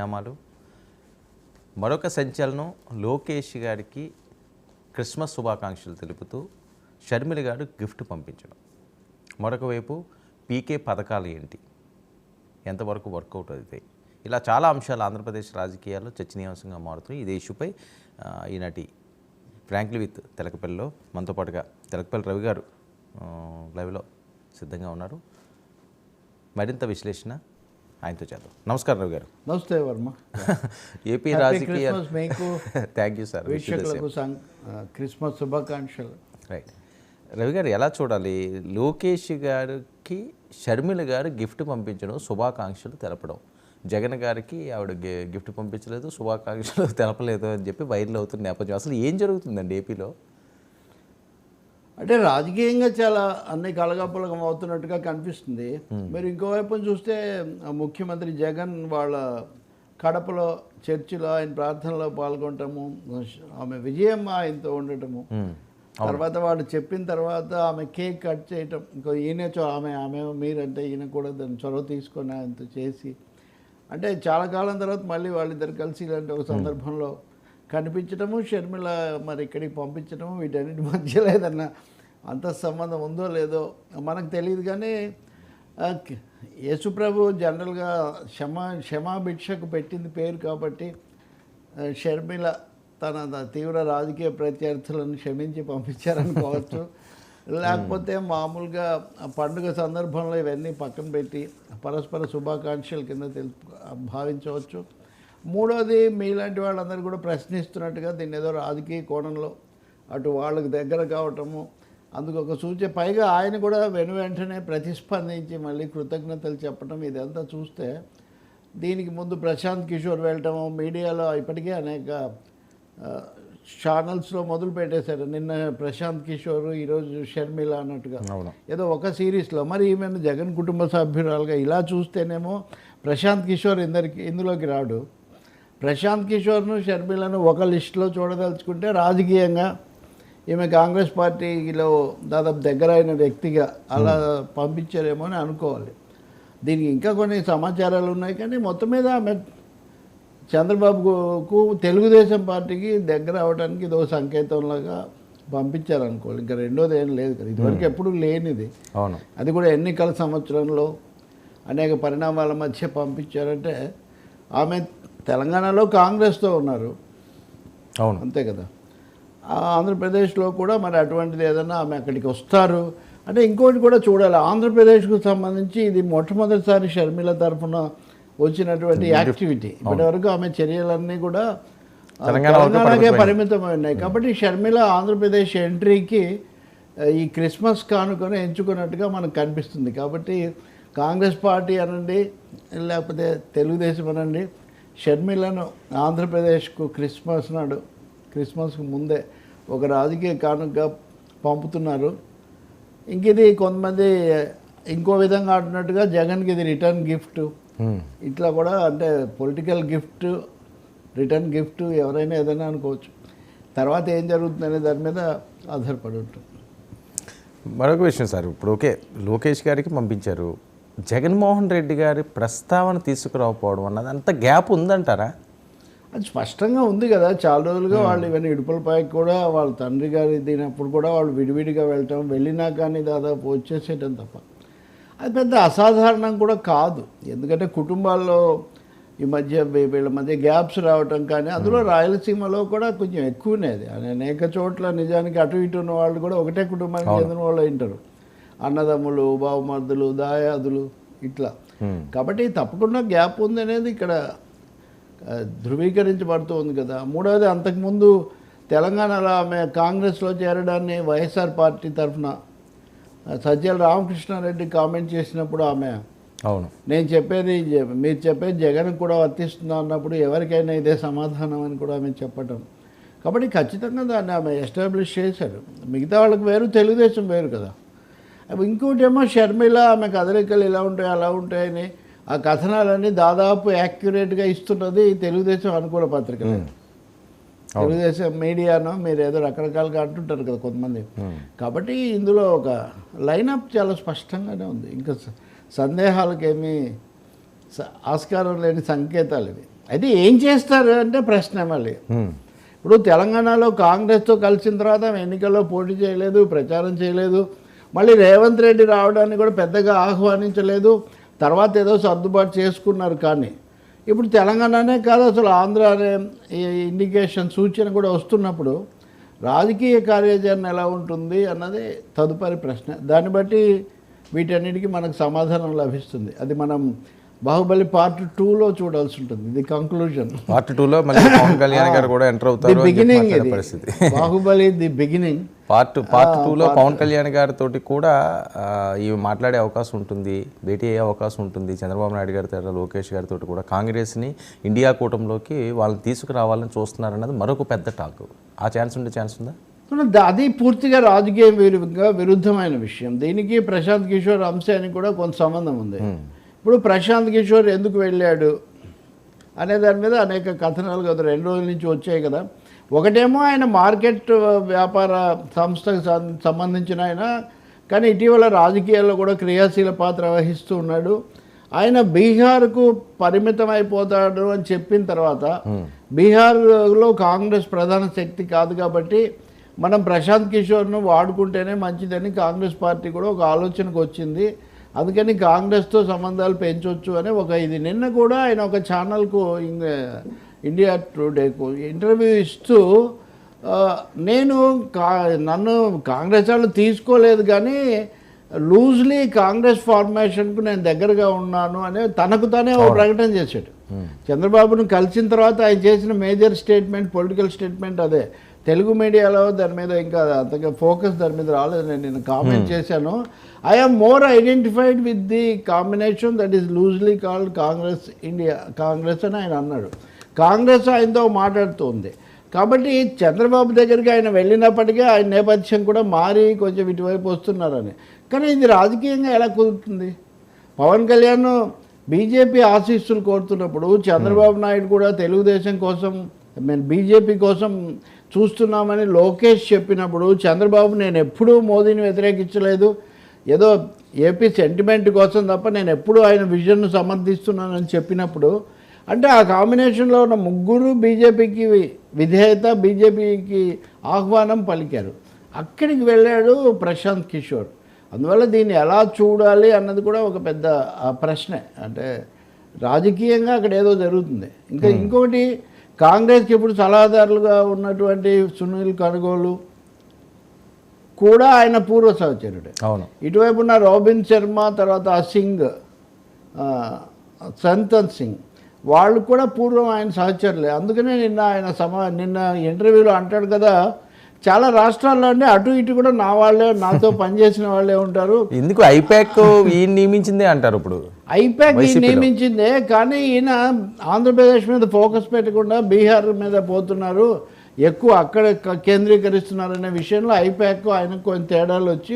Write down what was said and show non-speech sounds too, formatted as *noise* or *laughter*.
పరిణామాలు. మరొక సంచలనం లోకేష్ గారికి క్రిస్మస్ శుభాకాంక్షలు తెలుపుతూ షర్మిల గారు గిఫ్ట్ పంపించడం. మరొక వైపు పీకే పథకాలు ఏంటి? ఎంతవరకు వర్కౌట్ అవుతాయి ఇలా చాలా అంశాలు ఆంధ్రప్రదేశ్ రాజకీయాల్లో చర్చనీయాంశంగా మారుతున్నాయి ఇదే ఇష్యూపై ఈనాటి ఫ్రాంక్లీ విత్ తెలకపల్లిలో మనతో పాటుగా తెలకపల్లి రవి గారు లైవ్లో సిద్ధంగా ఉన్నారు. మరింత విశ్లేషణ ఆయనతో చేద్దాం. నమస్కారం రవి గారు. నమస్తే వర్మ. *laughs* ఏపీ రాజకీయ మీకు. *laughs* థ్యాంక్ యూ సార్ క్రిస్మస్ శుభాకాంక్షలు. రైట్ రవి గారు ఎలా చూడాలి? లోకేష్ గారికి షర్మిల గారు గిఫ్ట్ పంపించడం శుభాకాంక్షలు తెలపడం. జగన్ గారికి ఆవిడ గిఫ్ట్ పంపించలేదు శుభాకాంక్షలు *laughs* తెలపలేదు అని చెప్పి వైరల్ అవుతున్న నేపథ్యం. అసలు ఏం జరుగుతుందండి ఏపీలో? అంటే రాజకీయంగా చాలా అన్ని కలగపలకం అవుతున్నట్టుగా కనిపిస్తుంది. మీరు ఇంకోవైపు చూస్తే ముఖ్యమంత్రి జగన్ వాళ్ళ కడపలో చర్చిలో ఆయన ప్రార్థనలో పాల్గొనటము ఆమె విజయం ఆయనతో ఉండటము. మ్మ్. తర్వాత వాళ్ళు చెప్పిన తర్వాత ఆమె కేక్ కట్ చేయటం ఇంకో ఈయన చొ- ఆమె ఆమె మీరంటే ఈయన కూడా దాన్ని చొరవ తీసుకొని ఆయనతో చేసి అంటే చాలా కాలం తర్వాత మళ్ళీ వాళ్ళిద్దరు కలిసి ఇలాంటి ఒక సందర్భంలో కనిపించడము షర్మిల మరి ఇక్కడికి పంపించడము వీటన్నిటి మధ్యలో ఏదన్నా అంత సంబంధం ఉందో లేదో మనకు తెలియదు కానీ యేసుప్రభు జనరల్గా క్షమా క్షమాభిక్షకు పెట్టింది పేరు కాబట్టి షర్మిల తన తీవ్ర రాజకీయ ప్రత్యర్థులను క్షమించి పంపించారనుకోవచ్చు. *laughs* లేకపోతే మామూలుగా పండుగ సందర్భంలో ఇవన్నీ పక్కన పెట్టి పరస్పర శుభాకాంక్షల కింద తెలుపు భావించవచ్చు. మూడోది మీలాంటి వాళ్ళందరూ కూడా ప్రశ్నిస్తున్నట్టుగా దీన్ని ఏదో రాజకీయ కోణంలో అటు వాళ్ళకి దగ్గర కావటము అందుకు ఒక సూచన పైగా ఆయన కూడా వెను వెంటనే ప్రతిస్పందించి మళ్ళీ కృతజ్ఞతలు చెప్పడం ఇదంతా చూస్తే దీనికి ముందు ప్రశాంత్ కిషోర్ వెళ్ళటము మీడియాలో ఇప్పటికే అనేక ఛానల్స్లో మొదలు పెట్టేశారు. నిన్న ప్రశాంత్ కిషోర్ ఈరోజు షర్మిల అన్నట్టుగా. ఏదో ఒక సిరీస్లో. మరి ఈమెను జగన్ కుటుంబ సభ్యురాలుగా ఇలా చూస్తేనేమో ప్రశాంత్ కిషోర్ ఇందరికి ఇందులోకి రాడు. ప్రశాంత్ కిషోర్ను షర్మిలను ఒక లిస్టులో చూడదలుచుకుంటే రాజకీయంగా ఈమె కాంగ్రెస్ పార్టీలో దాదాపు దగ్గర అయిన వ్యక్తిగా అలా పంపించారేమో అని అనుకోవాలి. దీనికి ఇంకా కొన్ని సమాచారాలు ఉన్నాయి. కానీ మొత్తం మీద ఆమె చంద్రబాబుకు తెలుగుదేశం పార్టీకి దగ్గర అవడానికి ఇదో సంకేతంలాగా పంపించారనుకోవాలి. ఇంకా రెండోది ఏం లేదు కదా. ఇదివరకు ఎప్పుడు లేనిది. అవును. అది కూడా ఎన్నికల సంవత్సరంలో అనేక పరిణామాల మధ్య పంపించారంటే ఆమె తెలంగాణలో కాంగ్రెస్తో ఉన్నారు. అవును. అంతే కదా. ఆంధ్రప్రదేశ్లో కూడా మరి అటువంటిది ఏదైనా ఆమె అక్కడికి వస్తారు. అంటే ఇంకోటి కూడా చూడాలి. ఆంధ్రప్రదేశ్కు సంబంధించి ఇది మొట్టమొదటిసారి షర్మిల తరఫున వచ్చినటువంటి యాక్టివిటీ. ఇప్పటి వరకు ఆమె చర్యలన్నీ కూడా తెలంగాణకే పరిమితమై ఉన్నాయి. కాబట్టి షర్మిల ఆంధ్రప్రదేశ్ ఎంట్రీకి ఈ క్రిస్మస్ కానుకొని ఎంచుకున్నట్టుగా మనకు కనిపిస్తుంది. కాబట్టి కాంగ్రెస్ పార్టీ అనండి లేకపోతే తెలుగుదేశం అనండి షర్మిలను ఆంధ్రప్రదేశ్కు క్రిస్మస్ నాడు క్రిస్మస్కు ముందే ఒక రాజకీయ కానుకగా పంపుతున్నారు. ఇంక ఇది కొంతమంది ఇంకో విధంగా ఆడుతున్నట్టుగా జగన్కి ఇది రిటర్న్ గిఫ్ట్. ఇట్లా కూడా అంటే పొలిటికల్ గిఫ్ట్ రిటర్న్ గిఫ్ట్ ఎవరైనా ఏదైనా అనుకోవచ్చు. తర్వాత ఏం జరుగుతుందనే దాని మీద ఆధారపడి ఉంటుంది. మరొక విషయం సార్ ఇప్పుడు ఓకే లోకేష్ గారికి పంపించారు. జగన్మోహన్ రెడ్డి గారి ప్రస్తావన తీసుకురాకపోవడం అన్నది అంత గ్యాప్ ఉందంటారా? అది స్పష్టంగా ఉంది కదా. చాలా రోజులుగా వాళ్ళు ఇవన్నీ ఇడుపులపైకి కూడా వాళ్ళ తండ్రి గారి దీనప్పుడు కూడా వాళ్ళు విడివిడిగా వెళ్ళటం వెళ్ళినా కానీ దాదాపు వచ్చేసేయటం తప్ప. అది పెద్ద అసాధారణం కూడా కాదు. ఎందుకంటే కుటుంబాల్లో ఈ మధ్య వీళ్ళ మధ్య గ్యాప్స్ రావటం కానీ అందులో రాయలసీమలో కూడా కొంచెం ఎక్కువనే అది అనేక చోట్ల నిజానికి అటు ఇటు ఉన్న వాళ్ళు కూడా ఒకటే కుటుంబానికి చెందిన వాళ్ళు ఉంటారు. అన్నదమ్ములు బావమర్దులు దాయాదులు ఇట్లా. కాబట్టి తప్పకుండా గ్యాప్ ఉంది అనేది ఇక్కడ ధృవీకరించబడుతూ ఉంది కదా. మూడవది అంతకుముందు తెలంగాణలో ఆమె కాంగ్రెస్లో చేరడాన్ని వైఎస్ఆర్ పార్టీ తరఫున సజ్జల రామకృష్ణారెడ్డి కామెంట్ చేసినప్పుడు ఆమె అవును. నేను చెప్పేది మీరు చెప్పేది జగన్ కూడా వర్తిస్తుందా అన్నప్పుడు ఎవరికైనా ఇదే సమాధానం అని కూడా ఆమె చెప్పటం. కాబట్టి ఖచ్చితంగా దాన్ని ఆమె ఎస్టాబ్లిష్ చేశారు. మిగతా వాళ్ళకి వేరు తెలుగుదేశం వేరు కదా. అవి ఇంకోటి ఏమో షర్మిల ఆమె కదలికలు ఇలా ఉంటాయి అలా ఉంటాయని ఆ కథనాలన్నీ దాదాపు యాక్యురేట్గా ఇస్తున్నది తెలుగుదేశం అనుకూల పత్రిక. తెలుగుదేశం మీడియానో మీరు ఏదో రకరకాలుగా అంటుంటారు కదా కొంతమంది. కాబట్టి ఇందులో ఒక లైనప్ చాలా స్పష్టంగానే ఉంది. ఇంకా సందేహాలకేమీ ఆస్కారం లేని సంకేతాలు ఇవి. అయితే ఏం చేస్తారు అంటే ప్రశ్న మళ్ళీ. ఇప్పుడు తెలంగాణలో కాంగ్రెస్తో కలిసిన తర్వాత ఆమె ఎన్నికల్లో పోటీ చేయలేదు ప్రచారం చేయలేదు. మళ్ళీ రేవంత్ రెడ్డి రావడాన్ని కూడా పెద్దగా ఆహ్వానించలేదు. తర్వాత ఏదో సర్దుబాటు చేసుకున్నారు కానీ. ఇప్పుడు తెలంగాణనే కాదు అసలు ఆంధ్ర అనే ఈ ఇండికేషన్ సూచన కూడా వస్తున్నప్పుడు రాజకీయ కార్యాచరణ ఎలా ఉంటుంది అన్నది తదుపరి ప్రశ్న. దాన్ని బట్టి వీటన్నిటికీ మనకు సమాధానం లభిస్తుంది. అది మనం బాహుబలి పార్ట్ టూలో చూడాల్సి ఉంటుంది. ఇది కంక్లూజన్ పార్ట్ టూలో మళ్ళీ పవన్ కళ్యాణ్ గారు కూడా ఎంటర్ అవుతారు బిగినింగ్ పరిస్థితి. Baahubali the beginning part part టూలో పవన్ కళ్యాణ్ గారితో కూడా ఇవి మాట్లాడే అవకాశం ఉంటుంది భేటీ అయ్యే అవకాశం ఉంటుంది. చంద్రబాబు నాయుడు గారితో లోకేష్ గారితో కూడా కాంగ్రెస్ని ఇండియా కూటమిలోకి వాళ్ళని తీసుకురావాలని చూస్తున్నారన్నది మరొక పెద్ద టాక్. ఆ ఛాన్స్ ఉండే ఛాన్స్ ఉందా? అది పూర్తిగా రాజకీయ విరుద్ధంగా విరుద్ధమైన విషయం. దీనికి ప్రశాంత్ కిషోర్ అంశానికి కూడా కొంత సంబంధం ఉంది. ఇప్పుడు ప్రశాంత్ కిషోర్ ఎందుకు వెళ్ళాడు? అనే దాని మీద అనేక కథనాలు కదా రెండు రోజుల నుంచి వచ్చాయి కదా. ఒకటేమో ఆయన మార్కెట్ వ్యాపార సంస్థకు సం- సంబంధించిన ఆయన కానీ ఇటీవల రాజకీయాల్లో కూడా క్రియాశీల పాత్ర వహిస్తూ ఉన్నాడు. ఆయన బీహార్కు పరిమితం అయిపోతాడు అని చెప్పిన తర్వాత బీహార్లో కాంగ్రెస్ ప్రధాన శక్తి కాదు కాబట్టి మనం ప్రశాంత్ కిషోర్ను వాడుకుంటేనే మంచిదని కాంగ్రెస్ పార్టీ కూడా ఒక ఆలోచనకు వచ్చింది. అందుకని కాంగ్రెస్తో సంబంధాలు పెంచవచ్చు అని ఒక ఇది. నిన్న కూడా ఆయన ఒక ఛానల్కు ఇండియా టుడేకు ఇంటర్వ్యూ ఇస్తూ నేను కా నన్ను కాంగ్రెస్ వాళ్ళు తీసుకోలేదు కానీ లూజ్లీ కాంగ్రెస్ ఫార్మేషన్కు నేను దగ్గరగా ఉన్నాను అనే తనకు తానే ఒక ప్రకటన చేశాడు. చంద్రబాబును కలిసిన తర్వాత ఆయన చేసిన మేజర్ స్టేట్మెంట్ పొలిటికల్ స్టేట్మెంట్ అదే. తెలుగు మీడియాలో దాని మీద ఇంకా అంతగా ఫోకస్ దాని మీద రాలేదు. నేను నేను కామెంట్ చేశాను. I am more identified with the combination that is loosely called Congress India Congress అని ఆయన అన్నాడు. కాంగ్రెస్ ఆయనతో మాట్లాడుతుంది. కాబట్టి చంద్రబాబు దగ్గరికి ఆయన వెళ్ళినప్పటికీ ఆయన నేపథ్యం కూడా మారి కొంచెం ఇటువైపు వస్తున్నారని. కానీ ఇది రాజకీయంగా ఎలా కుదురుతుంది? పవన్ కళ్యాణ్ బీజేపీ ఆశీస్సులు కోరుతున్నప్పుడు చంద్రబాబు నాయుడు కూడా తెలుగుదేశం కోసం మేము బీజేపీ కోసం చూస్తున్నామని లోకేష్ చెప్పినప్పుడు చంద్రబాబు నేను ఎప్పుడూ మోదీని వ్యతిరేకించలేదు. ఏదో ఏపీ సెంటిమెంట్ కోసం తప్ప నేను ఎప్పుడూ ఆయన విజన్ను సమర్థిస్తున్నానని చెప్పినప్పుడు అంటే ఆ కాంబినేషన్లో ఉన్న ముగ్గురు బీజేపీకి విధేయత బీజేపీకి ఆహ్వానం పలికారు. అక్కడికి వెళ్ళాడు ప్రశాంత్ కిషోర్. అందువల్ల దీన్ని ఎలా చూడాలి అన్నది కూడా ఒక పెద్ద ప్రశ్నే. అంటే రాజకీయంగా అక్కడ ఏదో జరుగుతుంది. ఇంకా ఇంకొకటి కాంగ్రెస్కి ఇప్పుడు సలహాదారులుగా ఉన్నటువంటి సునీల్ కనుగోలు కూడా ఆయన పూర్వ సహచరుడే. అవును. ఇటువైపు ఉన్న రాబిన్ శర్మ తర్వాత సింగ్ సంతన్ సింగ్. వాళ్ళు కూడా పూర్వం ఆయన సహచరులే. అందుకనే నిన్న ఆయన సమా నిన్న ఇంటర్వ్యూలో అంటాడు కదా చాలా రాష్ట్రాల్లో అంటే అటు ఇటు కూడా నా వాళ్ళే నాతో పనిచేసిన వాళ్ళే ఉంటారు. ఎందుకు ఐపాక్ ఈ నియమించిందే అంటారు ఇప్పుడు? ఐపాక్ నియమించిందే కానీ ఈయన ఆంధ్రప్రదేశ్ మీద ఫోకస్ పెట్టకుండా బీహార్ మీద పోతున్నారు. ఎక్కువ అక్కడ కేంద్రీకరిస్తున్నారనే విషయంలో ఐపాక్ ఆయనకు కొన్ని తేడాలు వచ్చి